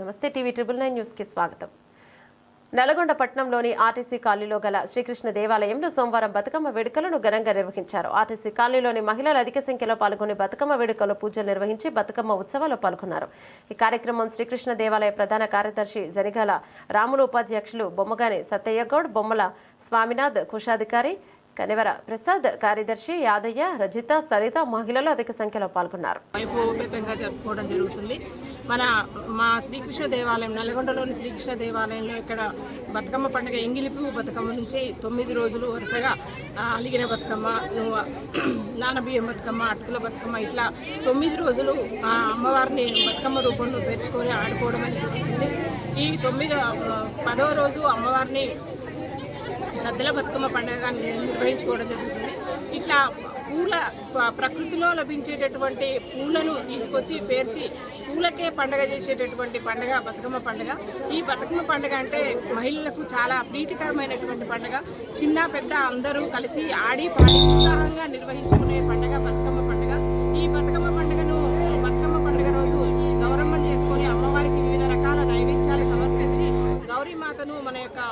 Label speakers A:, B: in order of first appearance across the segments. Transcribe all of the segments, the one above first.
A: నమస్తే TV triple nine న్యూస్కి స్వాగతం. నల్గొండ పట్టణంలోని ఆర్టీసీ కాలనీలో గల శ్రీకృష్ణ దేవాలయంలో సోమవారం బతుకమ్మ వేడుకలను ఘనంగా నిర్వహించారు. ఆర్టీసీ కాలనీలోని మహిళలు అధిక సంఖ్యలో పాల్గొని బతుకమ్మ వేడుకలో పూజలు నిర్వహించి బతుకమ్మ ఉత్సవాల్లో పాల్గొన్నారు. ఈ కార్యక్రమం శ్రీకృష్ణ దేవాలయ ప్రధాన కార్యదర్శి జనిగాల రాములు ఉపాధ్యక్షులు బొమ్మగాని సత్తయ్యగౌడ్ బొమ్మల స్వామినాథ్ కుషాధికారి కనివర ప్రసాద్ కార్యదర్శి యాదయ్య రజిత సరిత మహిళలు అధిక సంఖ్యలో పాల్గొన్నారు.
B: జరుపుకోవడం జరుగుతుంది. మన మా శ్రీకృష్ణ దేవాలయం నల్గొండలోని శ్రీకృష్ణ దేవాలయంలో ఇక్కడ బతుకమ్మ పండుగ ఎంగిలిపు బతుకమ్మ నుంచి తొమ్మిది రోజులు వరుసగా అలిగిన బతుకమ్మ నువ్వు నానబియ్యం బతుకమ్మ అటుకుల బతుకమ్మ ఇట్లా తొమ్మిది రోజులు ఆ అమ్మవారిని బతుకమ్మ రూపంలో పేర్చుకొని ఆడుకోవడం అనేది జరుగుతుంది. ఈ తొమ్మిది పదవ రోజు అమ్మవారిని సద్దల బతుకమ్మ పండుగ నిర్వహించుకోవడం జరుగుతుంది. ఇట్లా పూల ప్రకృతిలో లభించేటటువంటి పూలను తీసుకొచ్చి పేర్చి పూలకే పండగ చేసేటటువంటి పండగ బతుకమ్మ పండుగ. ఈ బతుకమ్మ పండగ అంటే మహిళలకు చాలా ప్రీతికరమైనటువంటి పండుగ. చిన్న పెద్ద అందరూ కలిసి ఆడి పాడి ఉత్సాహంగా నిర్వహించుకునే పండుగ బతుకమ్మ పండుగ.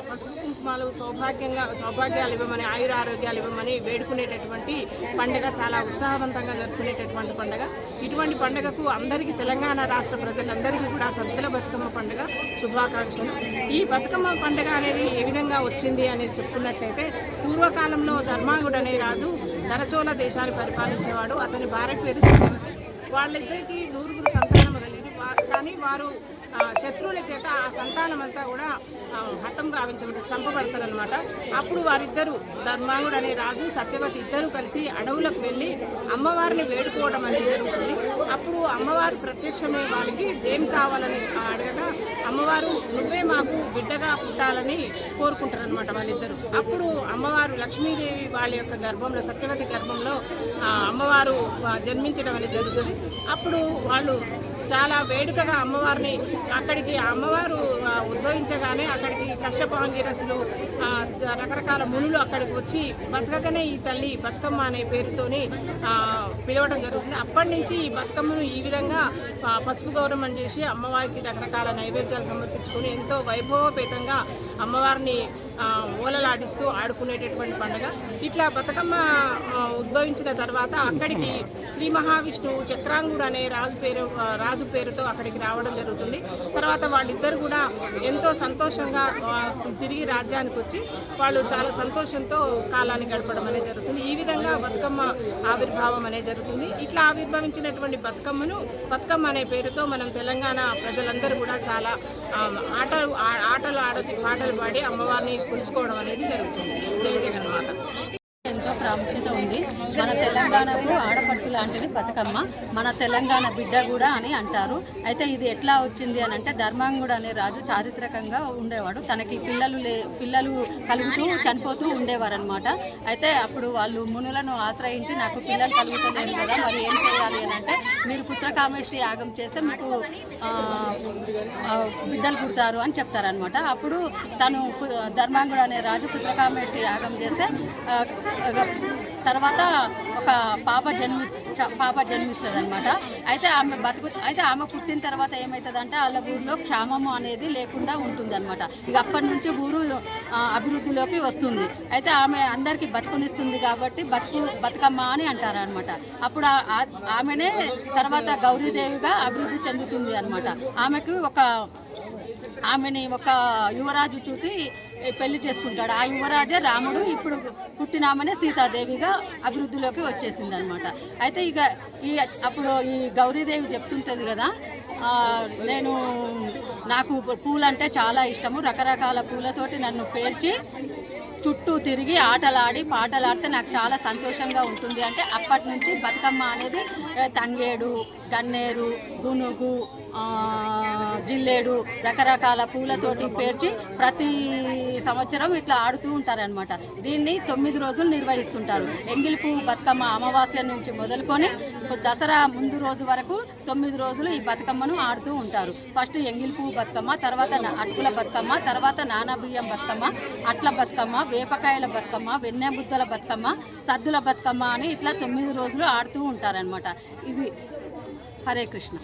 B: పసుపు కుంకుమాలు సౌభాగ్యంగా సౌభాగ్యాలు ఇవ్వమని ఆయుర ఆరోగ్యాలు ఇవ్వమని వేడుకునేటటువంటి పండుగ చాలా ఉత్సాహవంతంగా జరుపుకునేటటువంటి పండుగ. ఇటువంటి పండుగకు అందరికీ తెలంగాణ రాష్ట్ర ప్రజలందరికీ కూడా సద్దుల బతుకమ్మ పండుగ శుభాకాంక్షలు. ఈ బతుకమ్మ పండుగ అనేది ఏ విధంగా వచ్చింది అనేది చెప్పుకున్నట్లయితే పూర్వకాలంలో ధర్మాంగుడు అనే రాజు నరచోళ దేశాన్ని పరిపాలించేవాడు. అతని భార్య పేరు వాళ్ళిద్దరికీ నూరుగురు సంతానం కలిగి కానీ వారు శత్రువుల చేత ఆ సంతానం అంతా కూడా హతం గావించబడి చంపబడతారనమాట అప్పుడు వారిద్దరు ధర్మాంగుడు అనే రాజు సత్యవతి ఇద్దరు కలిసి అడవులకు వెళ్ళి అమ్మవారిని వేడుకోవడం అనేది జరుగుతుంది. అప్పుడు అమ్మవారు ప్రత్యక్షమే వాళ్ళకి ఏం కావాలని అడగగా అమ్మవారు నువ్వే మాకు బిడ్డగా పుట్టాలని కోరుకుంటారు అనమాట వాళ్ళిద్దరు. అప్పుడు అమ్మవారు లక్ష్మీదేవి వాళ్ళ యొక్క గర్భంలో సత్యవతి గర్భంలో అమ్మవారు జన్మించడం అనేది జరుగుతుంది. అప్పుడు వాళ్ళు చాలా వేడుకగా అమ్మవారిని అక్కడికి అమ్మవారు ఉద్భవించగానే అక్కడికి కశ్యపాంగిరసులు ఆ, రకరకాల మునులు అక్కడికి వచ్చి బతకగానే ఈ తల్లి బతుకమ్మ అనే పేరుతోని పిలవడం జరుగుతుంది. అప్పటి నుంచి ఈ బతుకమ్మను ఈ విధంగా పసుపు గౌరవం చేసి అమ్మవారికి రకరకాల నైవేద్యాలు సమర్పించుకొని ఎంతో వైభవపేతంగా అమ్మవారిని ఓలలాడిస్తూ ఆడుకునేటటువంటి పండుగ. ఇట్లా బతుకమ్మ ఉద్భవించిన తర్వాత అక్కడికి శ్రీ మహావిష్ణువు చక్రాంగుడు అనే రాజు పేరు రాజు పేరుతో అక్కడికి రావడం జరుగుతుంది. తర్వాత వాళ్ళిద్దరు కూడా ఎంతో సంతోషంగా తిరిగి రాజ్యానికి వచ్చి వాళ్ళు చాలా సంతోషంతో కాలాన్ని గడపడం అనేది జరుగుతుంది. ఈ విధంగా బతుకమ్మ ఆవిర్భావం అనేది జరుగుతుంది. ఇట్లా ఆవిర్భవించినటువంటి బతుకమ్మను బతుకమ్మ అనే పేరుతో మనం తెలంగాణ ప్రజలందరూ కూడా చాలా ఆటలు ఆటలు ఆడ పాటలు పాడి అమ్మవారిని కొలుసుకోవడం అనేది జరుగుతుంది. జయ జగన్మాత.
C: ఎంతో ప్రాముఖ్యత ఉంది. మన తెలంగాణకు ఆడపట్టు లాంటిది బతుకమ్మ. మన తెలంగాణ బిడ్డ కూడా అని అంటారు. అయితే ఇది ఎట్లా వచ్చింది అని అంటే ధర్మాంగుడు అనే రాజు చారిత్రకంగా ఉండేవాడు. తనకి పిల్లలు లే పిల్లలు కలుగుతూ చనిపోతూ ఉండేవారు అనమాట అయితే అప్పుడు వాళ్ళు మునులను ఆశ్రయించి నాకు పిల్లలు కలుగుతలేదు కదా మరి ఏం చేయాలి అని అంటే మీరు పుత్రకామేశ్వరి యాగం చేస్తే మీకు బిడ్డలు పుడతారు అని చెప్తారనమాట అప్పుడు తను ధర్మాంగుడు అనే రాజు పుత్రకామేశ్వరి యాగం చేస్తే తర్వాత ఒక పాప జన్మిస్తే పాప జన్మిస్తుంది అనమాట అయితే ఆమె బతుకు అయితే ఆమె పుట్టిన తర్వాత ఏమవుతుందంటే వాళ్ళ ఊరిలో క్షామము అనేది లేకుండా ఉంటుందన్నమాట. ఇక అప్పటి నుంచి ఊరు అభివృద్ధిలోకి వస్తుంది. అయితే ఆమె అందరికీ బతుకునిస్తుంది కాబట్టి బతుకు బతుకమ్మ అని అంటారనమాట అప్పుడు ఆమెనే తర్వాత గౌరీదేవిగా అభివృద్ధి చెందుతుంది అనమాట ఆమెకు ఒక ఆమెని ఒక యువరాజు చూసి పెళ్ళి చేసుకుంటాడు. ఆ యువరాజే రాముడు ఇప్పుడు పుట్టినామనే సీతాదేవిగా అభివృద్ధిలోకి వచ్చేసింది అనమాట అయితే ఇక ఈ అప్పుడు ఈ గౌరీదేవి చెప్తుంటుంది కదా నేను నాకు పూలంటే చాలా ఇష్టము. రకరకాల పూలతోటి నన్ను పేర్చి చుట్టూ తిరిగి ఆటలాడి పాటలాడితే నాకు చాలా సంతోషంగా ఉంటుంది. అంటే అప్పటి నుంచి బతుకమ్మ అనేది తంగేడు గన్నేరు గునుగు జిల్లేడు రకరకాల పూలతోటి పేర్చి ప్రతి సంవత్సరం ఇట్లా ఆడుతూ ఉంటారనమాట దీన్ని తొమ్మిది రోజులు నిర్వహిస్తుంటారు. ఎంగిలి పువ్వు బతుకమ్మ అమావాస్య నుంచి మొదలుకొని దసరా ముందు రోజు వరకు తొమ్మిది రోజులు ఈ బతుకమ్మను ఆడుతూ ఉంటారు. ఫస్ట్ ఎంగిలి పువ్వు బతుకమ్మ తర్వాత నా- అటుకుల బతుకమ్మ తర్వాత నానబియ్యం బతుకమ్మ అట్ల బతుకమ్మ వేపకాయల బతుకమ్మ వెన్నెబుద్దల బతుకమ్మ సద్దుల బతుకమ్మ అని ఇట్లా తొమ్మిది రోజులు ఆడుతూ ఉంటారనమాట ఇది హరే కృష్ణ.